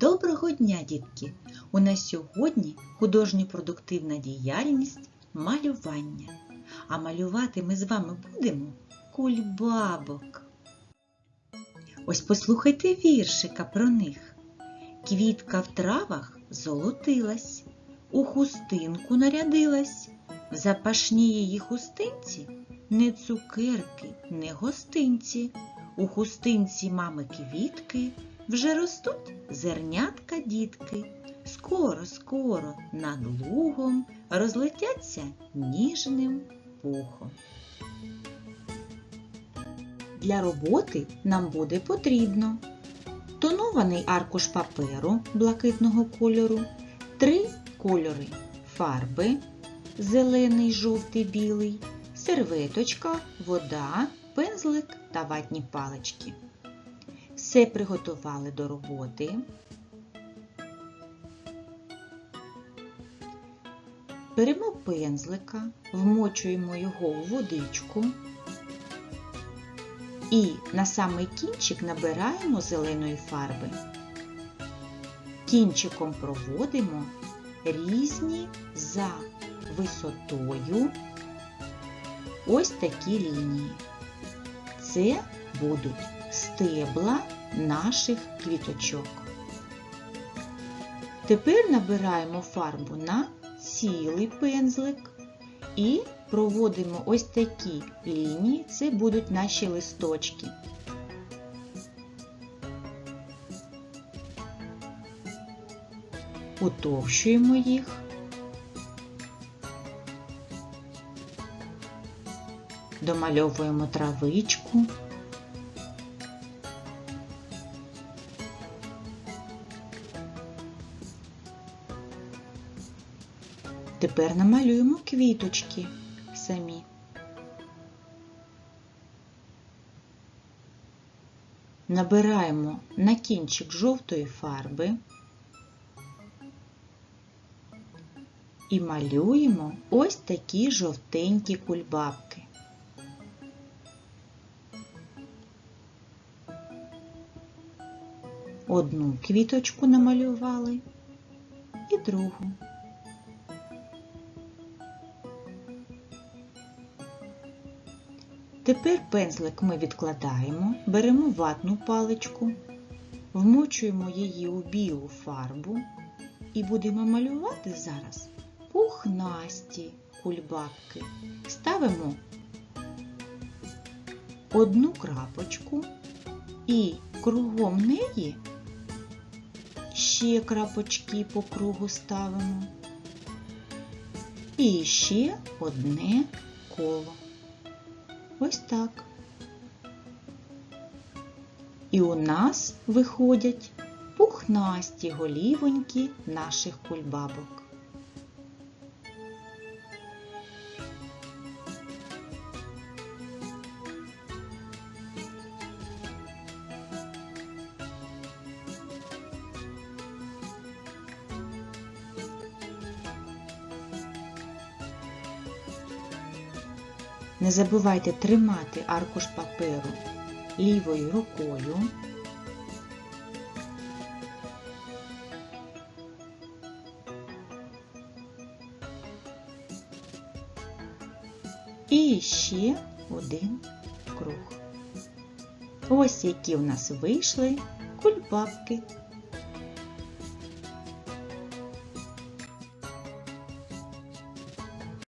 Доброго дня, дітки! У нас сьогодні художньо-продуктивна діяльність малювання. А малювати ми з вами будемо кульбабок. Ось послухайте віршика про них. Квітка в травах золотилась, у хустинку нарядилась. В запашній її хустинці не цукерки, не гостинці. У хустинці мами квітки вже ростуть зернятка дітки. Скоро, скоро над лугом розлетяться ніжним пухом. Для роботи нам буде потрібно тонований аркуш паперу блакитного кольору, три кольори фарби зелений, жовтий, білий, серветочка, вода, пензлик та ватні палички. Все приготували до роботи. Беремо пензлика, вмочуємо його у водичку і на самий кінчик набираємо зеленої фарби. Кінчиком проводимо різні за висотою ось такі лінії. Це будуть стебла наших квіточок. Тепер набираємо фарбу на цілий пензлик і проводимо ось такі лінії, це будуть наші листочки. Утовщуємо їх. Домальовуємо травичку. Тепер намалюємо квіточки самі. Набираємо на кінчик жовтої фарби і малюємо ось такі жовтенькі кульбабки. Одну квіточку намалювали і другу. Тепер пензлик ми відкладаємо, беремо ватну паличку, вмочуємо її у білу фарбу і будемо малювати зараз пухнасті кульбабки. Ставимо одну крапочку і кругом неї ще крапочки по кругу ставимо. І ще одне коло. Ось так. І у нас виходять пухнасті голівоньки наших кульбабок. Не забувайте тримати аркуш паперу лівою рукою. І ще один круг. Ось які в нас вийшли кульбабки.